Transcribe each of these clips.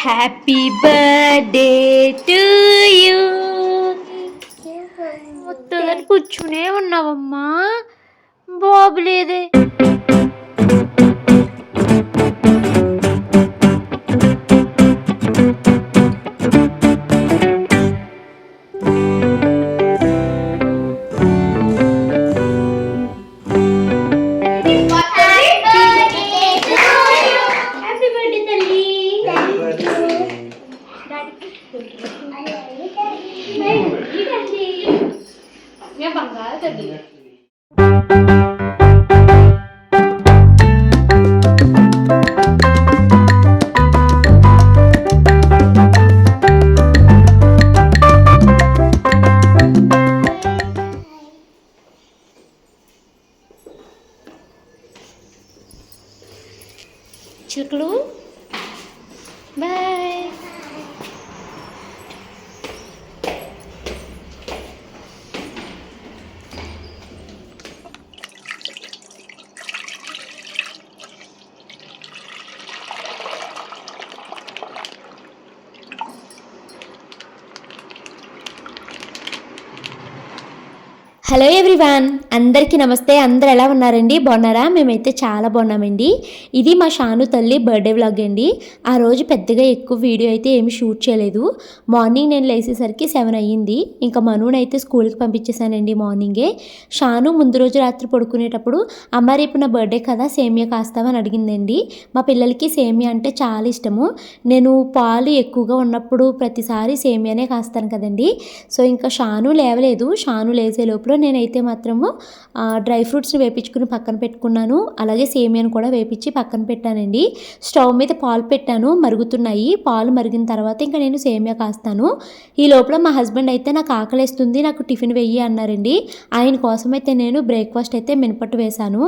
Happy birthday to you ముత్తదని కూర్చునే ఉన్నావమ్మా. బాబు లేదే హలో ఎవ్రీవాన్ అందరికీ నమస్తే. అందరు ఎలా ఉన్నారండి? బాగున్నారా? మేమైతే చాలా బాగున్నామండి. ఇది మా షాను తల్లి బర్త్డే వ్లాగ్ అండి. ఆ రోజు పెద్దగా ఎక్కువ వీడియో అయితే ఏమి షూట్ చేయలేదు. మార్నింగ్ నేను లేచేసరికి సెవెన్ అయ్యింది. ఇంకా మనుని అయితే స్కూల్కి పంపించేశానండి మార్నింగే. షాను ముందు రోజు రాత్రి పడుకునేటప్పుడు అమ్మ రేపు నా బర్త్డే కదా సేమియా కాస్తామని అడిగిందండి. మా పిల్లలకి సేమియా అంటే చాలా ఇష్టము. నేను పాలు ఎక్కువగా ఉన్నప్పుడు ప్రతిసారి సేమియానే కాస్తాను కదండి. సో ఇంకా షాను లేవలేదు. షాను లేచే లోపల నేనైతే మాత్రము డ్రై ఫ్రూట్స్ని వేపించుకుని పక్కన పెట్టుకున్నాను. అలాగే సేమియాను కూడా వేపించి పక్కన పెట్టానండి. స్టవ్ మీద పాలు పెట్టాను మరుగుతున్నాయి. పాలు మరిగిన తర్వాత ఇంకా నేను సేమియా కాస్తాను. ఈ లోపల మా హస్బెండ్ అయితే నాకు ఆకలేస్తుంది నాకు టిఫిన్ వెయ్యి అన్నారండి. ఆయన కోసం అయితే నేను బ్రేక్ఫాస్ట్ అయితే మినపట్టు వేశాను.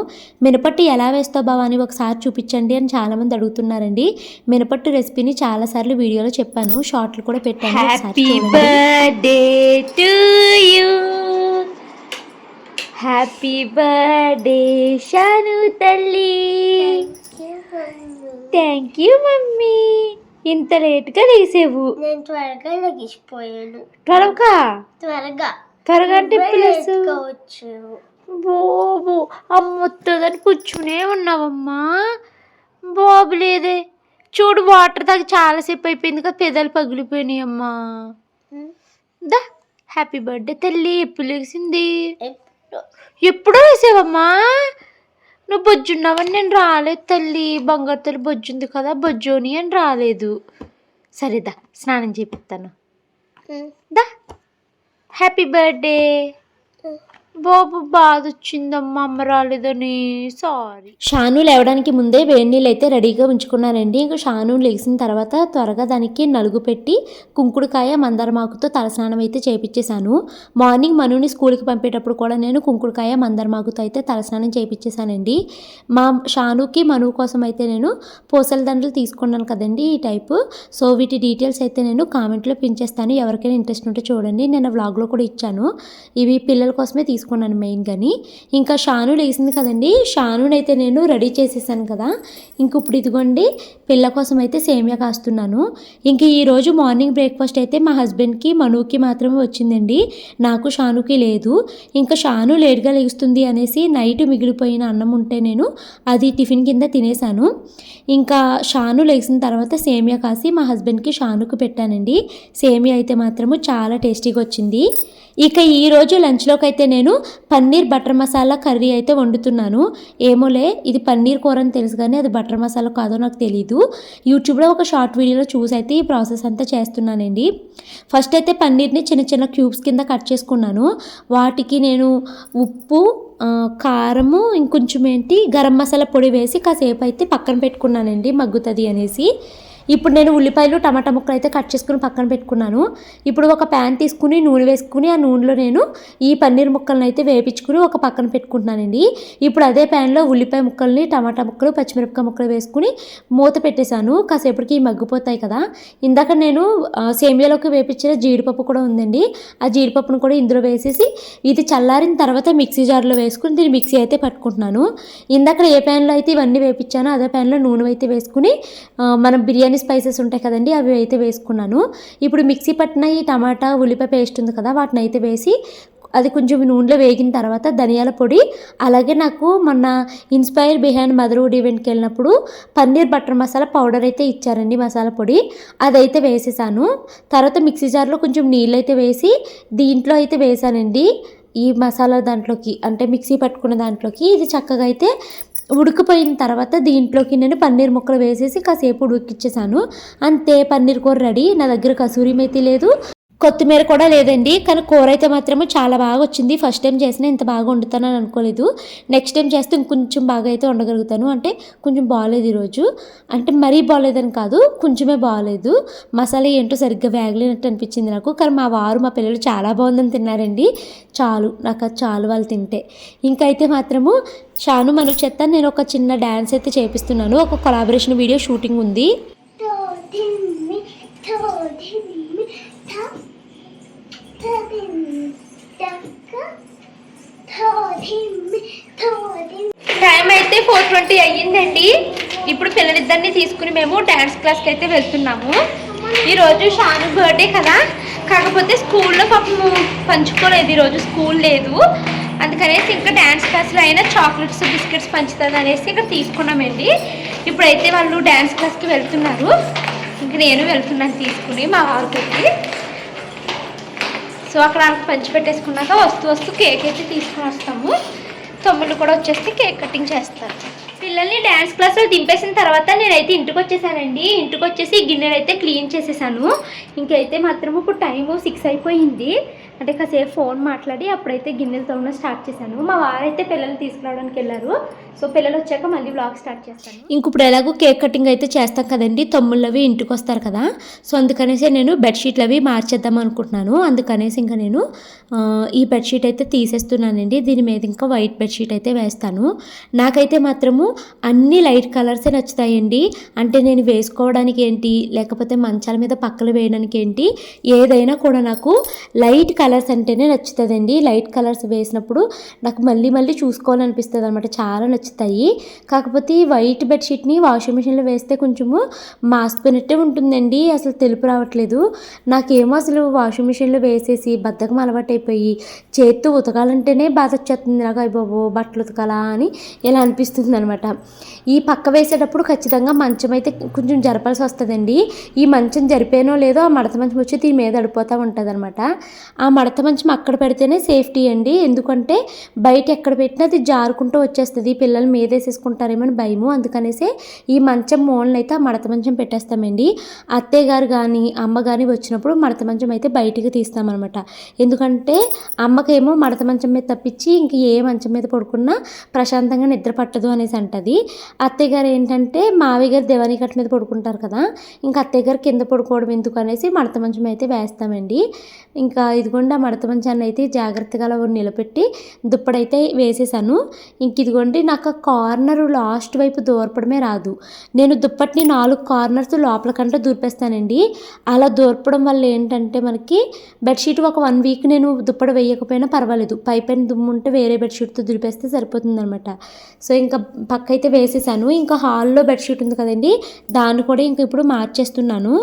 మినపట్టు ఎలా వేస్తావు బావా అని ఒకసారి చూపించండి అని చాలామంది అడుగుతున్నారండి. మినపట్టు రెసిపీని చాలాసార్లు వీడియోలో చెప్పాను షార్ట్లు కూడా పెట్టాను. హ్యాపీ. బర్త్డే షాను తల్లి. Thank you mummy. ఇంత లేట్గా లేసేవు. నేను త్వరగా లెగిసిపోయాను. త్వరగా? త్వరగా. త్వరగా అంటే ప్లస్ బాబు అమ్మొత్తదని కూర్చునే ఉన్నావమ్మా. బాబు లేదే. చూడు వాటర్ తాగి చాలాసేపు అయిపోయింది కదా పెదాలు పగిలిపోయినాయి అమ్మా దా హ్యాపీ బర్త్డే తల్లి ఎప్పుడు లేచింది ఎప్పుడో వేసావమ్మా? నువ్వు బొజ్జున్నావని నేను రాలేదు తల్లి. బంగారు తల్లి బొజ్జుంది కదా బొజ్జోని అని రాలేదు. సరేదా స్నానం చేపిస్తాను. దా. Happy birthday. బాబు బాధ వచ్చిందమ్మా అమ్మ రాలేదని సారీ షాను లేవడానికి ముందే వేడి నీళ్ళు అయితే రెడీగా ఉంచుకున్నానండి. ఇంకా షాను లేచిన తర్వాత త్వరగా దానికి నలుగు పెట్టి కుంకుడుకాయ మందారమాకుతో తలస్నానం అయితే చేపించేశాను మార్నింగ్ మనుని స్కూల్కి పంపేటప్పుడు కూడా నేను కుంకుడుకాయ మందరమాకుతో అయితే తలస్నానం చేపించేశానండి మా షానుకి మను కోసం అయితే నేను పూసల దండలు తీసుకున్నాను కదండి ఈ టైపు. సో వీటి డీటెయిల్స్ అయితే నేను కామెంట్లో పించేస్తాను ఎవరికైనా ఇంట్రెస్ట్ ఉంటే చూడండి. నేను వ్లాగ్లో కూడా ఇచ్చాను. ఇవి పిల్లల కోసమే తీసుకున్నాను. మెయిన్ కానీ ఇంకా షాను లేచింది కదండి. షానునైతే అయితే నేను రెడీ చేసేసాను కదా. ఇంక ఇప్పుడు ఇదిగోండి పిల్ల కోసం అయితే సేమియా కాస్తున్నాను. ఇంక ఈరోజు మార్నింగ్ బ్రేక్ఫాస్ట్ అయితే మా హస్బెండ్కి మనుకి మాత్రమే వచ్చిందండి. నాకు షానుకి లేదు. ఇంకా షాను లేట్గా లేస్తుంది అనేసి నైట్ మిగిలిపోయిన అన్నం ఉంటే నేను అది టిఫిన్ కింద తినేసాను ఇంకా షాను లేచిన తర్వాత సేమియా కాసి మా హస్బెండ్కి షానుకు పెట్టానండి. సేమియా అయితే మాత్రము చాలా టేస్టీగా వచ్చింది. ఇక ఈరోజు లంచ్లోకి అయితే నేను పన్నీర్ బటర్ మసాలా కర్రీ అయితే వండుతున్నాను. ఏమోలే ఇది పన్నీర్ కూర అని తెలుసు కానీ అది బటర్ మసాలా కాదో నాకు తెలీదు. యూట్యూబ్లో ఒక షార్ట్ వీడియోలో చూసి అయితే ఈ ప్రాసెస్ అంతా చేస్తున్నానండి. ఫస్ట్ అయితే పన్నీర్ని చిన్న చిన్న క్యూబ్స్ కింద కట్ చేసుకున్నాను. వాటికి నేను ఉప్పు కారము ఇంకొంచెం ఏంటి గరం మసాలా పొడి వేసి కాసేపు అయితే పక్కన పెట్టుకున్నానండి మగ్గుతుంది అనేసి. ఇప్పుడు నేను ఉల్లిపాయలు టమాటా ముక్కలు అయితే కట్ చేసుకుని పక్కన పెట్టుకున్నాను. ఇప్పుడు ఒక ప్యాన్ తీసుకుని నూనె వేసుకుని ఆ నూనెలో నేను ఈ పన్నీర్ ముక్కలను అయితే వేపించుకుని ఒక పక్కన పెట్టుకుంటున్నానండి. ఇప్పుడు అదే ప్యాన్లో ఉల్లిపాయ ముక్కల్ని టమాటా ముక్కలు పచ్చిమిరపకాయ ముక్కలు వేసుకుని మూత పెట్టేశాను. కాసేపటికి మగ్గిపోతాయి కదా. ఇందాక నేను సేమియాలోకి వేపించిన జీడిపప్పు కూడా ఉందండి. ఆ జీడిపప్పును కూడా ఇందులో వేసేసి ఇది చల్లారిన తర్వాత మిక్సీ జార్లో వేసుకుని దీన్ని మిక్సీ అయితే పట్టుకుంటున్నాను. ఇందాక ఏ ప్యాన్లో అయితే ఇవన్నీ వేపించానో అదే ప్యాన్లో నూనె అయితే వేసుకుని మనం బిర్యానీ స్పైసెస్ ఉంటాయి కదండి అవి అయితే వేసుకున్నాను. ఇప్పుడు మిక్సీ పట్టిన ఈ టమాటా ఉల్లిపాయ పేస్ట్ ఉంది కదా వాటిని అయితే వేసి అది కొంచెం నూనెలో వేగిన తర్వాత ధనియాల పొడి అలాగే నాకు మొన్న ఇన్స్పైర్ బిహైండ్ మదర్వుడ్ ఈవెంట్కి వెళ్ళినప్పుడు పన్నీర్ బటర్ మసాలా పౌడర్ అయితే ఇచ్చారండి మసాలా పొడి. అదైతే వేసేసాను. తర్వాత మిక్సీ జార్లో కొంచెం నీళ్ళు అయితే వేసి దీంట్లో అయితే వేసానండి. ఈ మసాలా దాంట్లోకి అంటే మిక్సీ పట్టుకున్న దాంట్లోకి ఇది చక్కగా అయితే ఉడికిపోయిన తర్వాత దీంట్లోకి నేను పన్నీర్ ముక్కలు వేసేసి కాసేపు ఉడికిచ్చేసాను. అంతే పన్నీర్ కూర రెడీ. నా దగ్గర కసూరి మేతి లేదు. కొత్తిమీర కూడా లేదండి. కానీ కూర అయితే మాత్రము చాలా బాగా వచ్చింది. ఫస్ట్ టైం చేసినా ఇంత బాగా వండుతానని అనుకోలేదు. నెక్స్ట్ టైం చేస్తే ఇంకొంచెం బాగా అయితే వండగలుగుతాను. అంటే కొంచెం బాగాలేదు ఈరోజు. అంటే మరీ బాగాలేదని కాదు కొంచెమే బాగాలేదు మసాలా ఏంటో సరిగ్గా వేగలేనట్టు అనిపించింది నాకు. కానీ మా వారు మా పిల్లలు చాలా బాగుందని తిన్నారండి. చాలు నాకు అది చాలు వాళ్ళు తింటే. ఇంకా అయితే మాత్రము షాను మనకు చెత్త నేను ఒక చిన్న డ్యాన్స్ అయితే చేపిస్తున్నాను. ఒక కొలాబరేషన్ వీడియో షూటింగ్ ఉంది. టైం అయితే ఫోర్ ట్వంటీ అయ్యిందండి. ఇప్పుడు పిల్లలిద్దరిని తీసుకుని మేము డ్యాన్స్ క్లాస్కి అయితే వెళ్తున్నాము. ఈరోజు షాను బర్త్డే కదా. కాకపోతే స్కూల్లో పాపము పంచుకోలేదు ఈరోజు స్కూల్ లేదు. అందుకనేసి ఇంకా డ్యాన్స్ క్లాస్లో అయినా చాక్లెట్స్ బిస్కెట్స్ పంచుతుంది అనేసి ఇక్కడ తీసుకున్నామండి. ఇప్పుడైతే వాళ్ళు డ్యాన్స్ క్లాస్కి వెళ్తున్నారు. ఇంక నేను వెళ్తున్నాను తీసుకుని మా వారికి సో అక్కడ పంచిపెట్టేసుకున్నాక పంచి పెట్టేసుకున్నాక వస్తూ వస్తూ కేక్ అయితే తీసుకుని వస్తాము. తమ్ముళ్ళు కూడా వచ్చేసి కేక్ కటింగ్ చేస్తారు. పిల్లల్ని డ్యాన్స్ క్లాస్లో దింపేసిన తర్వాత నేనైతే ఇంటికి వచ్చేసానండి. ఇంటికి వచ్చేసి గిన్నెలు అయితే క్లీన్ చేసేసాను. ఇంకైతే మాత్రం ఇప్పుడు టైము సిక్స్ అయిపోయింది. అంటే కాసేపు ఫోన్ మాట్లాడి అప్పుడైతే గిన్నెలు తోమడం స్టార్ట్ చేశాను. మా వారైతే పిల్లల్ని తీసుకురావడానికి వెళ్ళారు. సో పిల్లలు వచ్చాక మళ్ళీ బ్లాగ్ స్టార్ట్ చేస్తాను. ఇంక ఇప్పుడు ఎలాగో కేక్ కటింగ్ అయితే చేస్తాం కదండి తమ్ముళ్ళవి ఇంటికి వస్తారు కదా. సో అందుకనేసి నేను బెడ్షీట్లు అవి మార్చేద్దాం అనుకుంటున్నాను. అందుకనేసి ఇంకా నేను ఈ బెడ్షీట్ అయితే తీసేస్తున్నానండి. దీని మీద ఇంకా వైట్ బెడ్షీట్ అయితే వేస్తాను. నాకైతే మాత్రము అన్ని లైట్ కలర్సే నచ్చుతాయండి. అంటే నేను వేసుకోవడానికి ఏంటి లేకపోతే మంచాల మీద పక్కలు వేయడానికి ఏంటి ఏదైనా కూడా నాకు లైట్ కలర్స్ అంటేనే నచ్చుతుందండి. లైట్ కలర్స్ వేసినప్పుడు నాకు మళ్ళీ మళ్ళీ చూసుకోవాలనిపిస్తుంది అనమాట చాలా వచ్చుతాయి. కాకపోతే ఈ వైట్ బెడ్షీట్ని వాషింగ్ మిషన్లో వేస్తే కొంచెము మాసిపోయినట్టే ఉంటుందండి. అసలు తెలుపు రావట్లేదు. నాకేమో అసలు వాషింగ్ మిషన్లో వేసేసి బద్దకం అలవాటైపోయి చేత్తో ఉతకాలంటేనే బాధ వచ్చేస్తుంది నాకు అయ్య బాబు బట్టలు ఉతకాలా? అని ఇలా అనిపిస్తుంది అనమాట ఈ పక్క వేసేటప్పుడు ఖచ్చితంగా మంచం అయితే కొంచెం జరపాల్సి వస్తుందండి. ఈ మంచం జరిపేనో లేదో ఆ మడత మంచం వచ్చి దీని మీద అడిపోతూ ఉంటుంది అనమాట ఆ మడత మంచం అక్కడ పెడితేనే సేఫ్టీ అండి. ఎందుకంటే బయట ఎక్కడ పెట్టినా అది జారుకుంటూ వచ్చేస్తుంది. పిల్లలు మీద వేసేసుకుంటారేమో అని భయము. అందుకనేసి ఈ మంచం మూలన అయితే ఆ మడత మంచం పెట్టేస్తామండి. అత్తయ్య గారు కానీ అమ్మ కానీ వచ్చినప్పుడు మడత మంచం అయితే బయటికి తీస్తామన్నమాట. ఎందుకంటే అమ్మకేమో మడత మంచం మీద తప్పించి ఇంక ఏ మంచం మీద పడుకున్నా ప్రశాంతంగా నిద్ర పట్టదు అనేసి అంటది. అత్తయ్య గారు ఏంటంటే మావి గారు దేవాని కట్ట మీద పడుకుంటారు కదా ఇంకా అత్తయ్య గారు కింద పడుకోవడం ఎందుకు అనేసి మడత మంచం అయితే వేస్తామండి. ఇంకా ఇదిగోండి ఆ మడత మంచాన్ని అయితే జాగ్రత్తగా అలా నిలబెట్టి దుప్పడైతే వేసేసాను. ఇంక ఇదిగోండి నాకు ఆ కార్నర్ లాస్ట్ వైపు దూరపడమే రాదు. నేను దుప్పటిని నాలుగు కార్నర్స్ లోపలికంటే దూర్పేస్తానండి. అలా దూర్పడం వల్ల ఏంటంటే మనకి బెడ్షీట్ ఒక వన్ వీక్ నేను దుప్పడ వేయకపోయినా పర్వాలేదు. పైపైన దుమ్ము ఉంటే వేరే బెడ్షీట్తో దులిపేస్తే సరిపోతుందనమాట సో ఇంకా పక్క అయితే వేసేసాను. ఇంకా హాల్లో బెడ్షీట్ ఉంది కదండి. దాన్ని కూడా ఇంకా ఇప్పుడు మార్చేస్తున్నాను.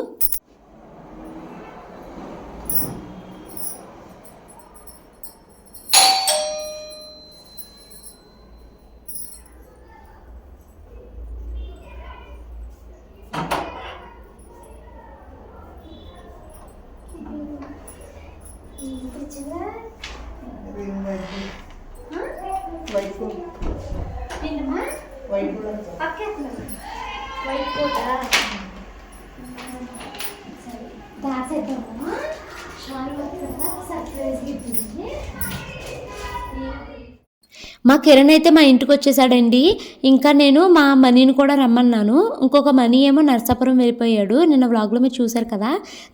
మా కిరణ్ అయితే మా ఇంటికి వచ్చేసాడండి. ఇంకా నేను మా మనీని కూడా రమ్మన్నాను. ఇంకొక మనీ ఏమో నర్సాపురం వెళ్ళిపోయాడు. నిన్న వ్లాగ్లో మీరు చూశారు కదా.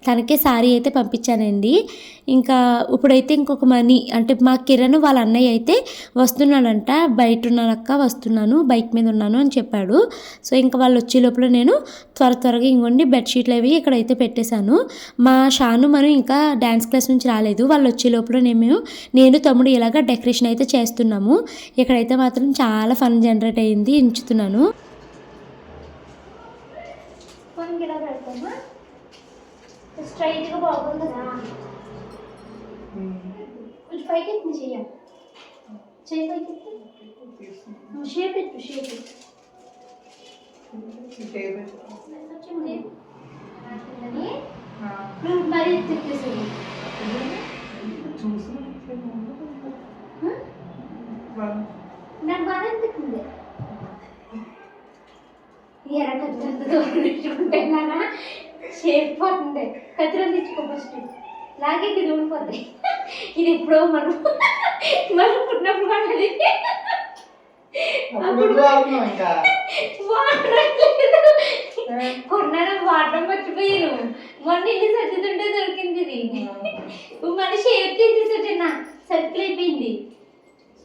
తనకే సారీ అయితే పంపించానండి. ఇంకా ఇప్పుడైతే ఇంకొక మనీ అంటే మా కిరణ్ వాళ్ళ అన్నయ్య అయితే వస్తున్నాడంట. బయట ఉన్నానక్క వస్తున్నాను బైక్ మీద ఉన్నాను అని చెప్పాడు. సో ఇంకా వాళ్ళు వచ్చే లోపల నేను త్వర త్వరగా ఇంకొండి బెడ్షీట్లు అవి ఇక్కడైతే పెట్టేశాను. మా షాను మనం ఇంకా డ్యాన్స్ క్లాస్ నుంచి రాలేదు. వాళ్ళు వచ్చే లోపల నేను నేను తమ్ముడు ఇలాగ డెకరేషన్ అయితే చేస్తున్నాము. ఇక్కడైతే మాత్రం చాలా ఫన్ జనరేట్ అయ్యింది ఎంచుతున్నాను. వన్ ఇలా పెడతామా? స్ట్రైట్గా బాగుంది? కదా కొంచెం పైకి ఎత్తి చెయ్యాలి చెయ్యి పైకి ఎత్తి షేప్ ఎత్తు షేప్ ఎత్తు కొంచెం లేపు. అట్లని. నువ్వు మరీ తిప్పేసేది నాకు బాగా అనిపిస్తుంది ఎర్ర కత్తిరంతో ఉంటున్నానా షేప్ పోతుంది కత్తిరం తెచ్చుకో ఫస్ట్ లాగే ఇది ఊడిపోద్ది. ఇది ఎప్పుడో మనం మనం పుట్టినప్పుడు ఇంకా. కొన్నాను వాడడం మర్చిపోయాను. మొన్న ఇల్లు సర్దుతుంటే దొరికింది ఇది. మన షేప్ తీసేసా సర్కిల్ అయిపోయింది.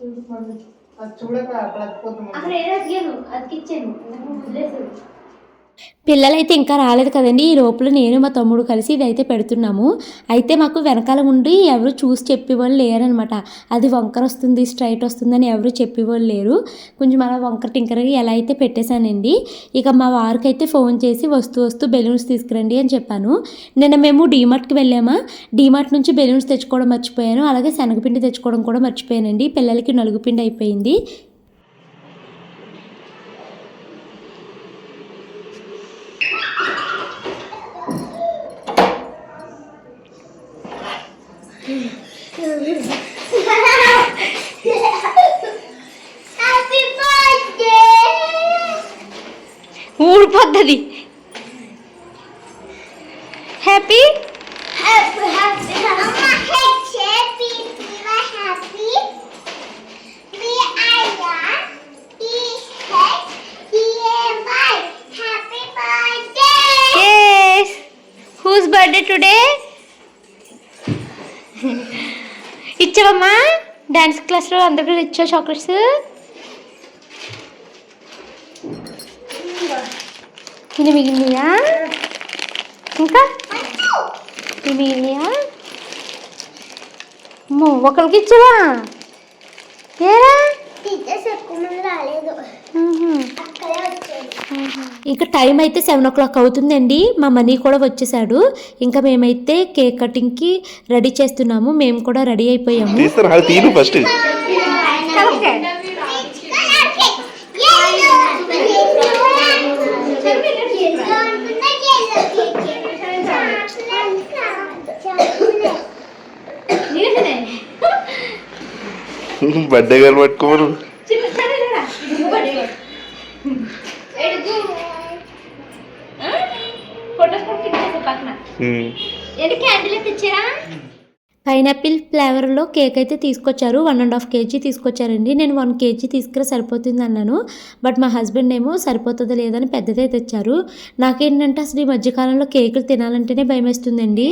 చూడు మరి. అది చూడక పడకపోతున్నాం అక్కడ ఏదో అడిగాను అతికిచ్చాను వదిలేసాను పిల్లలైతే ఇంకా రాలేదు కదండి. ఈ లోపల నేను మా తమ్ముడు కలిసి ఇదైతే పెడుతున్నాము. అయితే మాకు వెనకాల ఉండి ఎవరు చూసి చెప్పేవాళ్ళు లేరనమాట. అది వంకర వస్తుంది స్ట్రైట్ వస్తుందని ఎవరు చెప్పేవాళ్ళు లేరు. కొంచెం అలా వంకర టింకరగా ఎలా అయితే పెట్టేశానండి. ఇక మా వారికి అయితే ఫోన్ చేసి వస్తూ వస్తూ బెలూన్స్ తీసుకురండి అని చెప్పాను. నిన్న మేము డీమార్ట్కి వెళ్ళామా? డీమార్ట్ నుంచి బెలూన్స్ తెచ్చుకోవడం మర్చిపోయాను. అలాగే శనగపిండి తెచ్చుకోవడం కూడా మర్చిపోయానండి. పిల్లలకి నలుగుపిండి అయిపోయింది. హ్యాపీ బర్త్డే ఊడిపోద్ది హ్యాపీ హ్యాపీ హ్యాపీ అమ్మ ఇచ్చావమ్మా? డాన్స్ క్లాస్లో అందరికీ ఇచ్చా చాక్లెట్స్ ఇది మిగిలినయా? ఇంకా? ఇవి మిగిలినయా? ఒకరికి ఇచ్చావా? ఏరా? రాలేదు. ఇంకా టైం అయితే సెవెన్ ఓ క్లాక్ అవుతుందండి. మా మనీ కూడా వచ్చేసాడు. ఇంకా మేమైతే కేక్ కటింగ్కి రెడీ చేస్తున్నాము. మేము కూడా రెడీ అయిపోయాము. ఫస్ట్. బర్త్డే గారు పట్టుకోరు చిన్న సరే లేరా. ఇదిగో పడే. ఆ? ఫొటోస్ కూడా క్లిక్ చేసే పక్కన ఏంటి క్యాండిల్ తెచ్చారా పైనాపిల్ ఫ్లేవర్లో కేక్ అయితే తీసుకొచ్చారు. వన్ అండ్ హాఫ్ కేజీ తీసుకొచ్చారండి. నేను వన్ కేజీ తీసుకురా సరిపోతుంది అన్నాను. బట్ మా హస్బెండ్ ఏమో సరిపోతుందో లేదని పెద్దదే తెచ్చారు. నాకేంటంటే అసలు ఈ మధ్యకాలంలో కేకులు తినాలంటేనే భయం వేస్తుందండి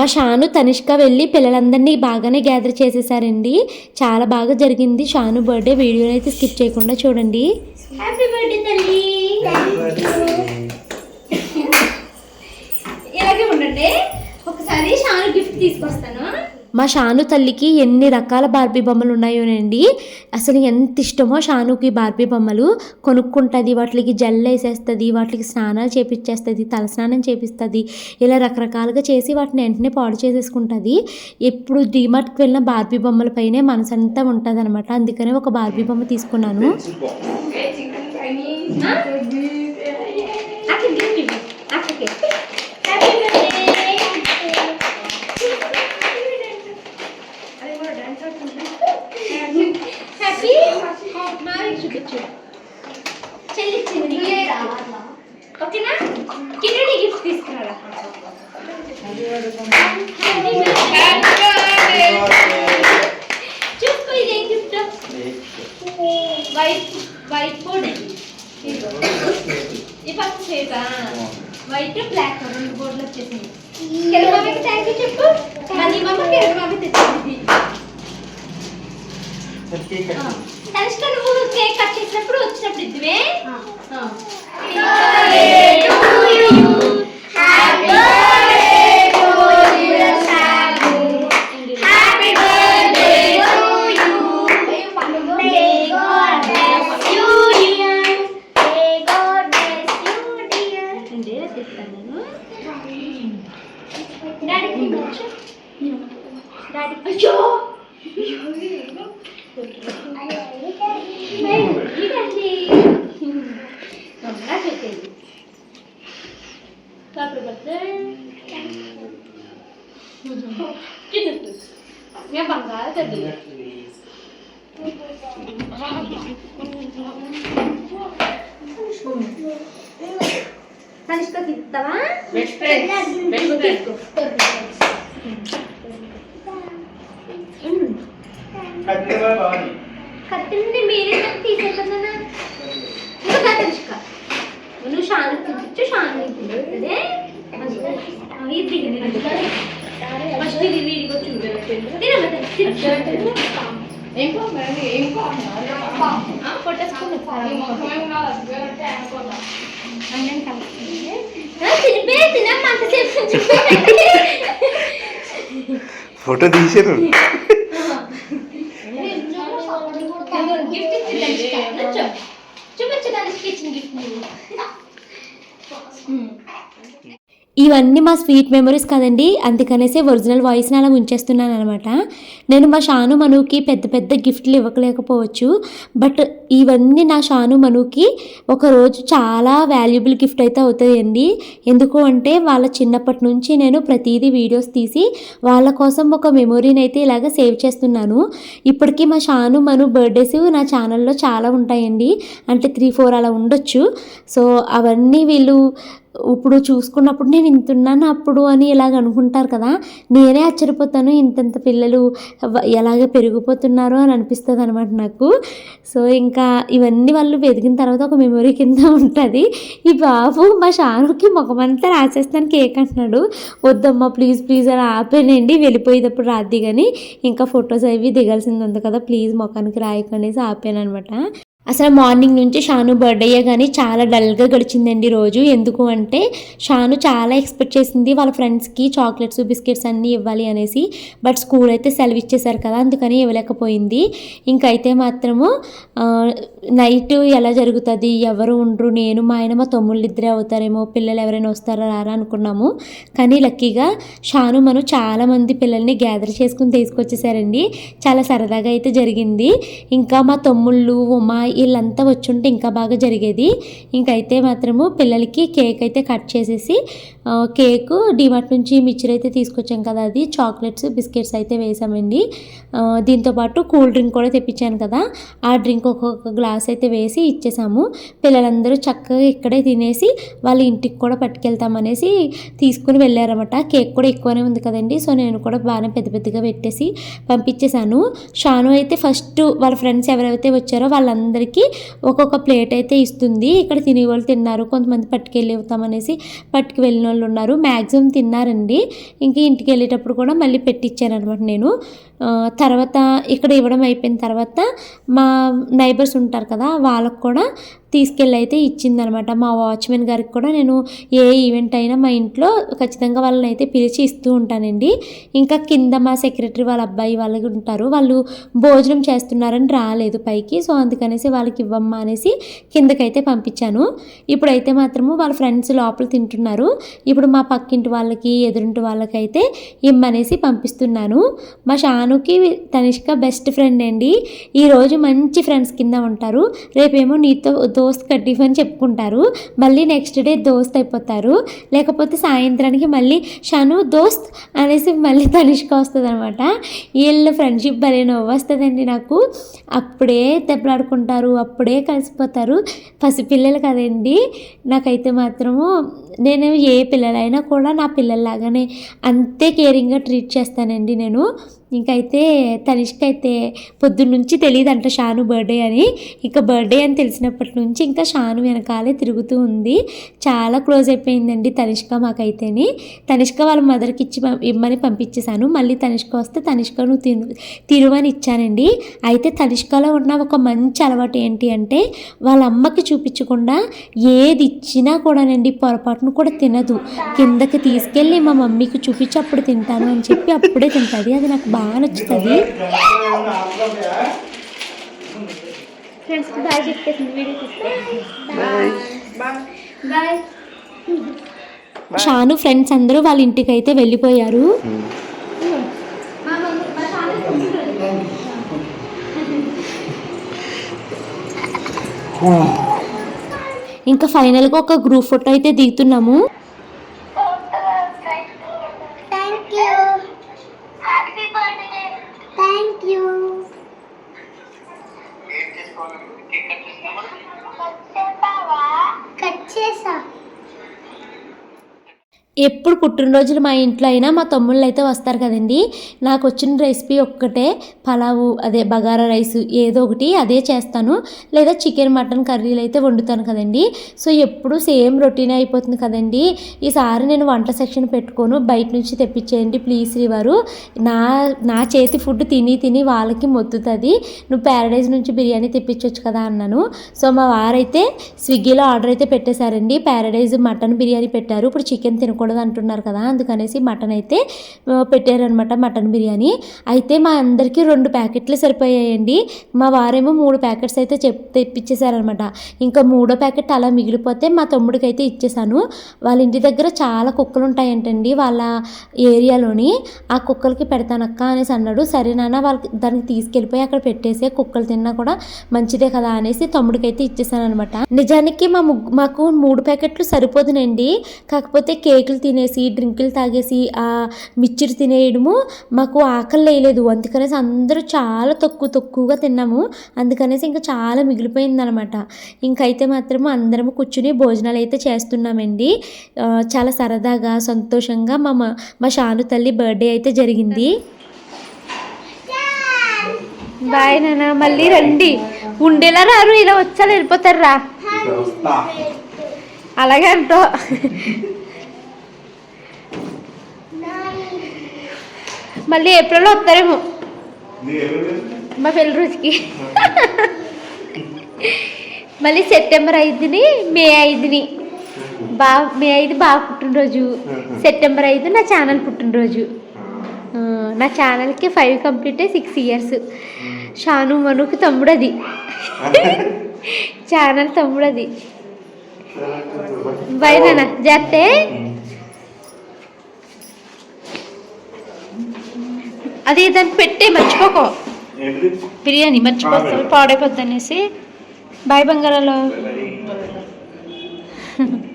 మా షాను తనిష్క వెళ్ళి పిల్లలందరినీ బాగానే గ్యాదర్ చేసేసారండి. చాలా బాగా జరిగింది. షాను బర్త్డే వీడియోని అయితే స్కిప్ చేయకుండా చూడండి. హ్యాపీ బర్త్డే తల్లి. ఇలాగే ఉండండి. ఒకసారి షాను గిఫ్ట్ తీసుకొస్తాను. మా షాను తల్లికి ఎన్ని రకాల బార్బీ బొమ్మలు ఉన్నాయోనండి అసలు ఎంత ఇష్టమో షానుకి బార్బీ బొమ్మలు. కొనుక్కుంటుంది వాటికి జల్లేసేస్తుంది వాటికి స్నానాలు చేపించేస్తుంది తలస్నానం చేపిస్తుంది. ఇలా రకరకాలుగా చేసి వాటిని వెంటనే పాడు చేసేసుకుంటుంది. ఎప్పుడు డీమార్ట్కి వెళ్ళిన బార్బీ బొమ్మలపైనే మనసంతా ఉంటుంది అనమాట అందుకనే ఒక బార్బీ బొమ్మ తీసుకున్నాను. Happy birthday ఇవ్వు అక్కకి హ్యాపీ బర్త్డే హ్యాపీ మావి చూపించు? చెల్లిచ్చింది ఓకేనా? కిరణి గిఫ్ట్ తీసుకున్నారా చూసుకో ఇది ఏం గిఫ్ట్. వైట్ వైట్ బోర్డ్ ఈ పక్క చేత వైట్ బ్లాక్ రెండు బోర్డులు వచ్చేసింది. కిరణ్ మామకి థ్యాంక్ యూ చెప్పు. మళ్ళీ మమ్మ కిరణ్ మామ తెచ్చింది తనిష్క నువ్వు కేక్ కట్ చేసినప్పుడు వచ్చినప్పుడు ఇద్దువే May God bless you, dear. May God bless you, dear. డాడీకి ఇవ్వచ్చు? డాడీకి అయ్యో బంగారు తల్లి తనిష్కకి ఇస్తావా కట్టింది మీరే తీసేస్తున్నానా ఇంకా తనిష్క నువ్వు షాను తినచ్చు షాను తినదే ఇది దిగింది ఫస్ట్ ఇది వీడికి వచ్చి తినమ్మ తినిపే తినమ్మ అంతసేపు ఫోటో గిఫ్ట్ ఇవన్నీ మా స్వీట్ మెమరీస్ కదండి. అందుకనేసి ఒరిజినల్ వాయిస్ని అలా ఉంచేస్తున్నాను అనమాట నేను మా షాను మనుకి పెద్ద పెద్ద గిఫ్ట్లు ఇవ్వలేకపోవచ్చు. బట్ ఇవన్నీ నా షాను మనుకి ఒక రోజు చాలా వాల్యుబుల్ గిఫ్ట్ అయితే అవుతాయండి. ఎందుకు అంటే వాళ్ళ చిన్నప్పటి నుంచి నేను ప్రతిదీ వీడియోస్ తీసి వాళ్ళ కోసం ఒక మెమొరీని అయితే ఇలాగ సేవ్ చేస్తున్నాను. ఇప్పటికీ మా షాను మను బర్త్డేస్ నా ఛానల్లో చాలా ఉంటాయండి. అంటే త్రీ ఫోర్ అలా ఉండొచ్చు. సో అవన్నీ వీళ్ళు ఇప్పుడు చూసుకున్నప్పుడు నేను ఇంతున్నాను అప్పుడు అని ఇలాగ అనుకుంటారు కదా నేనే ఆశ్చర్యపోతాను ఇంతంత పిల్లలు ఎలాగ పెరిగిపోతున్నారు అని అనిపిస్తుంది అనమాట నాకు. సో ఇంకా ఇవన్నీ వాళ్ళు వెతికిన తర్వాత ఒక మెమొరీ కింద ఉంటుంది. ఈ బాబు మా షారుకి ముఖమంతా రాసేస్తాను కేక్ అంటున్నాడు. వద్దమ్మా ప్లీజ్ ప్లీజ్ అని ఆపేనండి. వెళ్ళిపోయేటప్పుడు రాద్ది కానీ ఇంకా ఫొటోస్ అవి దిగాల్సింది ఉంది కదా ప్లీజ్ ముఖానికి రాయకనేసి ఆపాను అనమాట అసలు మార్నింగ్ నుంచి షాను బర్త్డే కానీ చాలా డల్గా గడిచిందండి రోజు. ఎందుకు అంటే షాను చాలా ఎక్స్పెక్ట్ చేసింది వాళ్ళ ఫ్రెండ్స్కి చాక్లెట్స్ బిస్కెట్స్ అన్నీ ఇవ్వాలి అనేసి. బట్ స్కూల్ అయితే సెలవు ఇచ్చేసారు కదా అందుకని ఇవ్వలేకపోయింది. ఇంకైతే మాత్రము నైట్ ఎలా జరుగుతుంది? ఎవరు ఉండరు? నేను మా ఆయన మా తమ్ముళ్ళు ఇద్దరే అవుతారేమో? పిల్లలు ఎవరైనా వస్తారా? రారా అనుకున్నాము. కానీ లక్కీగా షాను మనం చాలామంది పిల్లల్ని గ్యాదర్ చేసుకుని తీసుకొచ్చేసారండి. చాలా సరదాగా అయితే జరిగింది. ఇంకా మా తమ్ముళ్ళు ఉమా వీళ్ళంతా వచ్చుంటే ఇంకా బాగా జరిగేది. ఇంకైతే మాత్రము పిల్లలకి కేక్ అయితే కట్ చేసేసి కేకు డిమార్ట్ నుంచి మిక్చర్ అయితే తీసుకొచ్చాం కదా అది. చాక్లెట్స్ బిస్కెట్స్ అయితే వేసామండి. దీంతోపాటు కూల్ డ్రింక్ కూడా తెప్పించాను కదా. ఆ డ్రింక్ ఒక్కొక్క గ్లాస్ గ్లాస్ అయితే వేసి ఇచ్చేసాము. పిల్లలందరూ చక్కగా ఇక్కడే తినేసి వాళ్ళ ఇంటికి కూడా పట్టుకెళ్తామనేసి తీసుకుని వెళ్ళారన్నమాట. కేక్ కూడా ఎక్కువనే ఉంది కదండి సో నేను కూడా బాగానే పెద్ద పెద్దగా పెట్టేసి పంపించేశాను. షాను అయితే ఫస్ట్ వాళ్ళ ఫ్రెండ్స్ ఎవరైతే వచ్చారో వాళ్ళందరికీ ఒక్కొక్క ప్లేట్ అయితే ఇస్తుంది. ఇక్కడ తినే వాళ్ళు తిన్నారు కొంతమంది పట్టుకెళ్ళి అనేసి పట్టుకు వెళ్ళిన వాళ్ళు ఉన్నారు. మ్యాక్సిమం తిన్నారండి. ఇంక ఇంటికి వెళ్ళేటప్పుడు కూడా మళ్ళీ పెట్టించాను అనమాట నేను. తర్వాత ఇక్కడ ఇవ్వడం అయిపోయిన తర్వాత మా నైబర్స్ ఉంటారు కదా వాళ్ళకు కూడా తీసుకెళ్ళి అయితే ఇచ్చిందనమాట మా వాచ్మెన్ గారికి కూడా. నేను ఏ ఈవెంట్ అయినా మా ఇంట్లో ఖచ్చితంగా వాళ్ళని అయితే పిలిచి ఇస్తూ ఉంటానండి. ఇంకా కింద మా సెక్రటరీ వాళ్ళ అబ్బాయి వాళ్ళు ఉంటారు. వాళ్ళు భోజనం చేస్తున్నారని రాలేదు పైకి. సో అందుకనేసి వాళ్ళకి ఇవ్వమ్మా అనేసి కిందకైతే పంపించాను. ఇప్పుడైతే మాత్రము వాళ్ళ ఫ్రెండ్స్ లోపల తింటున్నారు. ఇప్పుడు మా పక్కింటి వాళ్ళకి ఎదురింటి వాళ్ళకైతే ఇమ్మనేసి పంపిస్తున్నాను. మా షానుకి తనిష్క బెస్ట్ ఫ్రెండ్ అండి. ఈరోజు మంచి ఫ్రెండ్స్ కింద ఉంటారు. రేపేమో నీతో దోస్త్ కడ్డీఫ్ అని చెప్పుకుంటారు. మళ్ళీ నెక్స్ట్ డే దోస్త్ అయిపోతారు. లేకపోతే సాయంత్రానికి మళ్ళీ షాను దోస్త్ అనేసి మళ్ళీ తనిష్క వస్తుంది అనమాట వీళ్ళ ఫ్రెండ్షిప్ భలే నవ్వు వస్తుందండి నాకు. అప్పుడే దెబ్బలాడుకుంటారు అప్పుడే కలిసిపోతారు. పసిపిల్లలు కదండి. నాకైతే మాత్రము నేను ఏ పిల్లలైనా కూడా నా పిల్లల్లాగానే అంతే కేరింగ్గా ట్రీట్ చేస్తానండి నేను. ఇంకైతే తనిష్క అయితే పొద్దున్నుంచి తెలియదంట షాను బర్త్డే అని. ఇంకా బర్త్డే అని తెలిసినప్పటి నుంచి ఇంకా షాను వెనకాలే తిరుగుతూ ఉంది. చాలా క్లోజ్ అయిపోయిందండి తనిష్క మాకైతేని. తనిష్క వాళ్ళ మదర్కి ఇచ్చి ఇమ్మని పంపించేశాను. మళ్ళీ తనిష్క వస్తే తనిష్క నువ్వు తిను తిరువని ఇచ్చానండి. అయితే తనిష్కలో ఉన్న ఒక మంచి అలవాటు ఏంటి అంటే వాళ్ళ అమ్మకి చూపించకుండా ఏది ఇచ్చినా కూడానండి పొరపాటును కూడా తినదు. కిందకి తీసుకెళ్ళి మా మమ్మీకి చూపించి అప్పుడు తింటాను అని చెప్పి అప్పుడే తింటుంది. అది నాకు బాగా నచ్చుతుంది. ఫ్రెండ్స్ బాయ్ చెప్పేసింది వీడియో తీస్తే బాయ్ షాను ఫ్రెండ్స్ అందరూ వాళ్ళ ఇంటికి అయితే వెళ్ళిపోయారు. ఛానల్ ఇంకా ఫైనల్గా ఒక గ్రూప్ ఫోటో అయితే దిగుతున్నాము thank you happy birthday thank you cut చేసా ఎప్పుడు పుట్టినరోజులు మా ఇంట్లో అయినా మా తమ్ముళ్ళు అయితే వస్తారు కదండి. నాకు వచ్చిన రెసిపీ ఒక్కటే పలావు అదే బగారా రైస్ ఏదో ఒకటి అదే చేస్తాను. లేదా చికెన్ మటన్ కర్రీలు అయితే వండుతాను కదండి. సో ఎప్పుడు సేమ్ రొటీన్ అయిపోతుంది కదండి. ఈసారి నేను వంట సెక్షన్ పెట్టుకోను బయట నుంచి తెప్పించేయండి ప్లీజ్ శ్రీవారు. నా నా చేతి ఫుడ్ తిని తిని వాళ్ళకి మొత్తుతుంది. నువ్వు ప్యారడైజ్ నుంచి బిర్యానీ తెప్పించవచ్చు కదా అన్నాను. సో మా వారైతే స్విగ్గీలో ఆర్డర్ అయితే పెట్టేశారండి. ప్యారడైజ్ మటన్ బిర్యానీ పెట్టారు. ఇప్పుడు చికెన్ తినకూడదు అంటున్నారు కదా అందుకనేసి మటన్ అయితే పెట్టారనమాట మటన్ బిర్యానీ. అయితే మా అందరికీ రెండు ప్యాకెట్లు సరిపోయాయండి. మా వారేమో మూడు ప్యాకెట్స్ అయితే చెప్ తెప్పించేశారనమాట ఇంకా మూడో ప్యాకెట్ అలా మిగిలిపోతే మా తమ్ముడికి అయితే ఇచ్చేసాను. వాళ్ళ ఇంటి దగ్గర చాలా కుక్కలు ఉంటాయంటండి వాళ్ళ ఏరియాలోని. ఆ కుక్కలకి పెడతానక్క అనేసి అన్నాడు. సరే నాన్న వాళ్ళకి దానికి తీసుకెళ్ళిపోయి అక్కడ పెట్టేసి కుక్కలు తిన్నా కూడా మంచిదే కదా అనేసి తమ్ముడికి అయితే ఇచ్చేసాను అనమాట నిజానికి మా ముగ్గు మాకు మూడు ప్యాకెట్లు సరిపోదునండి. కాకపోతే కేకులు తినేసి డ్రింకులు తాగేసి ఆ మిక్చర్ తినేయడము మాకు ఆకలి వేయలేదు అందుకనేసి అందరూ చాలా తక్కువ తక్కువగా తిన్నాము. అందుకనేసి ఇంకా చాలా మిగిలిపోయింది అనమాట ఇంకైతే మాత్రం అందరం కూర్చుని భోజనాలు అయితే చేస్తున్నామండి చాలా సరదాగా సంతోషంగా మా మ- షాను తల్లి బర్త్డే అయితే జరిగింది. బాయ్ నాన్న మళ్ళీ రండి. ఉండేలా రారు ఇలా వచ్చాలు వెళ్ళిపోతారు? రా అలాగే అంటో. మళ్ళీ ఏప్రిల్లో వస్తారేమో. మా పెళ్ళి రోజుకి. మళ్ళీ సెప్టెంబర్ ఐదుని మే ఐదుని. బా మే ఐదు బాగా పుట్టినరోజు. సెప్టెంబర్ ఐదు నా ఛానల్ పుట్టినరోజు. నా ఛానల్కి ఫైవ్ కంప్లీట్ సిక్స్ ఇయర్స్. షాను మనుకి తమ్ముడు అది ఛానల్ తమ్ముడు. అది బై నాన్న. అది దానికి పెట్టే మర్చిపోకో. బిర్యానీ మర్చిపోతావు పాడైపోద్ది అనేసి. బాయ్ బంగారాలో.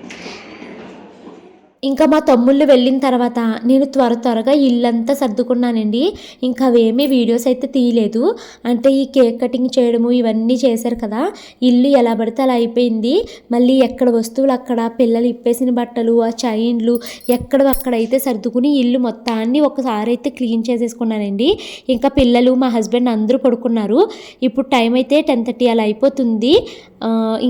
ఇంకా మా తమ్ముళ్ళు వెళ్ళిన తర్వాత నేను త్వర త్వరగా ఇల్లంతా సర్దుకున్నానండి. ఇంకా అవేమీ వీడియోస్ అయితే తీయలేదు. అంటే ఈ కేక్ కటింగ్ చేయడము ఇవన్నీ చేశారు కదా. ఇల్లు ఎలా పడితే అలా అయిపోయింది. మళ్ళీ ఎక్కడ వస్తువులు అక్కడ పిల్లలు ఇప్పేసిన బట్టలు ఆ చైన్లు ఎక్కడ అక్కడైతే సర్దుకుని ఇల్లు మొత్తాన్ని ఒకసారి అయితే క్లీన్ చేసేసుకున్నానండి. ఇంకా పిల్లలు మా హస్బెండ్ అందరూ పడుకున్నారు. ఇప్పుడు టైం అయితే టెన్ థర్టీ అలా అయిపోతుంది.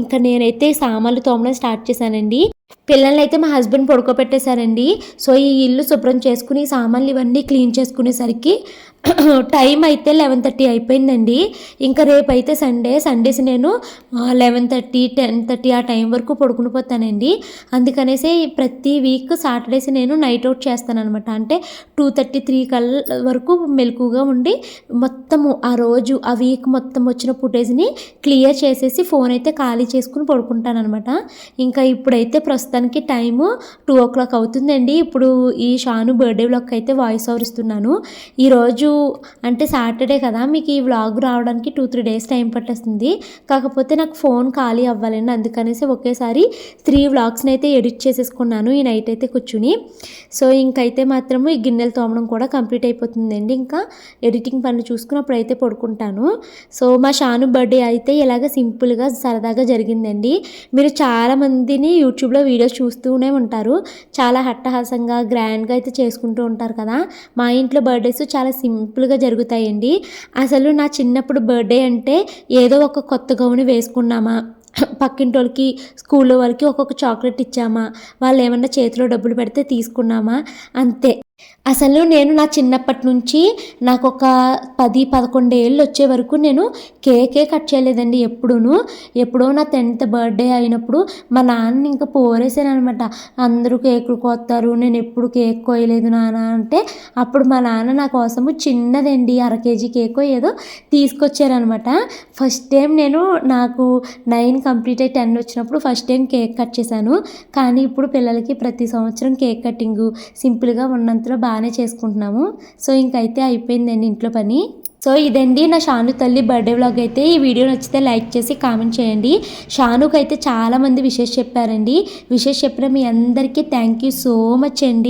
ఇంకా నేనైతే సామాన్లు తోమడం స్టార్ట్ చేశానండి. పిల్లల్ని అయితే మా హస్బెండ్ పడుకోబెట్టేశారండి. సో ఈ ఇల్లు శుభ్రం చేసుకుని సామాన్లు ఇవన్నీ క్లీన్ చేసుకునేసరికి టైం అయితే లెవెన్ థర్టీ అయిపోయిందండి. ఇంకా రేపు అయితే సండే సండేస్ నేను లెవెన్ థర్టీ టెన్ థర్టీ ఆ టైం వరకు పడుకుని పోతానండి. అందుకనేసి ప్రతి వీక్ సాటర్డేస్ నేను నైట్ అవుట్ చేస్తాను అనమాట అంటే టూ థర్టీ త్రీ కల్ వరకు మెలకుగా ఉండి మొత్తము ఆ రోజు ఆ వీక్ మొత్తం వచ్చిన ఫుటేజ్ని క్లియర్ చేసేసి ఫోన్ అయితే ఖాళీ చేసుకుని పడుకుంటాను అనమాట ఇంకా ఇప్పుడైతే ప్రస్తుతం ప్రస్తుతానికి టైము టూ ఓ క్లాక్ అవుతుందండి. ఇప్పుడు ఈ షాను బర్త్డే వ్లాగ్ అయితే వాయిస్ ఓవర్ ఇస్తున్నాను. ఈరోజు అంటే సాటర్డే కదా మీకు ఈ వ్లాగ్ రావడానికి టూ త్రీ డేస్ టైం పట్టేస్తుంది కాకపోతే నాకు ఫోన్ ఖాళీ అవ్వాలండి అందుకనేసి ఒకేసారి త్రీ వ్లాగ్స్ని అయితే ఎడిట్ చేసేసుకున్నాను ఈ నైట్ అయితే కూర్చుని. సో ఇంకైతే మాత్రము ఈ గిన్నెలు తోమడం కూడా కంప్లీట్ అయిపోతుందండి. ఇంకా ఎడిటింగ్ పనులు చూసుకున్నప్పుడు అయితే పడుకుంటాను. సో మా షాను బర్త్డే అయితే ఇలాగ సింపుల్గా సరదాగా జరిగిందండి. మీరు చాలామందిని యూట్యూబ్లో వీడియో వీడియోస్ చూస్తూనే ఉంటారు. చాలా హట్టహాసంగా గ్రాండ్గా అయితే చేసుకుంటూ ఉంటారు కదా. మా ఇంట్లో బర్త్డేస్ చాలా సింపుల్గా జరుగుతాయండి. అసలు నా చిన్నప్పుడు బర్త్డే అంటే ఏదో ఒక కొత్త గౌను వేసుకున్నామా. పక్కింటి వాళ్ళకి స్కూల్లో వాళ్ళకి ఒక్కొక్క చాక్లెట్ ఇచ్చామా. వాళ్ళు ఏమన్నా చేతిలో డబ్బులు పెడితే తీసుకున్నామా. అంతే. అసలు నేను నా చిన్నప్పటి నుంచి నాకు ఒక పది పదకొండు ఏళ్ళు వచ్చే వరకు నేను కేకే కట్ చేయలేదండి ఎప్పుడూను. ఎప్పుడో నా టెన్త్ బర్త్డే అయినప్పుడు మా నాన్న ఇంకా పోరేసాను అనమాట అందరూ కేకులు కోస్తారు నేను ఎప్పుడు కేక్ కోయలేదు నాన్న అంటే అప్పుడు మా నాన్న నా కోసము చిన్నదండి అర కేజీ కేకో ఏదో తీసుకొచ్చారనమాట ఫస్ట్ టైం నేను నాకు నైన్ కంప్లీట్ అయ్యి టెన్ వచ్చినప్పుడు ఫస్ట్ టైం కేక్ కట్ చేశాను. కానీ ఇప్పుడు పిల్లలకి ప్రతి సంవత్సరం కేక్ కటింగ్ సింపుల్గా ఉన్నంత మధ్యలో బాగానే చేసుకుంటున్నాము. సో ఇంకైతే అయిపోయిందండి ఇంట్లో పని. సో ఇదండి నా షాను తల్లి బర్త్డే వ్లాగ్ అయితే. ఈ వీడియో నచ్చితే లైక్ చేసి కామెంట్ చేయండి. షానుకు అయితే చాలామంది విషెస్ చెప్పారండి. విషెస్ చెప్పిన మీ అందరికీ థ్యాంక్ యూ సో మచ్ అండి.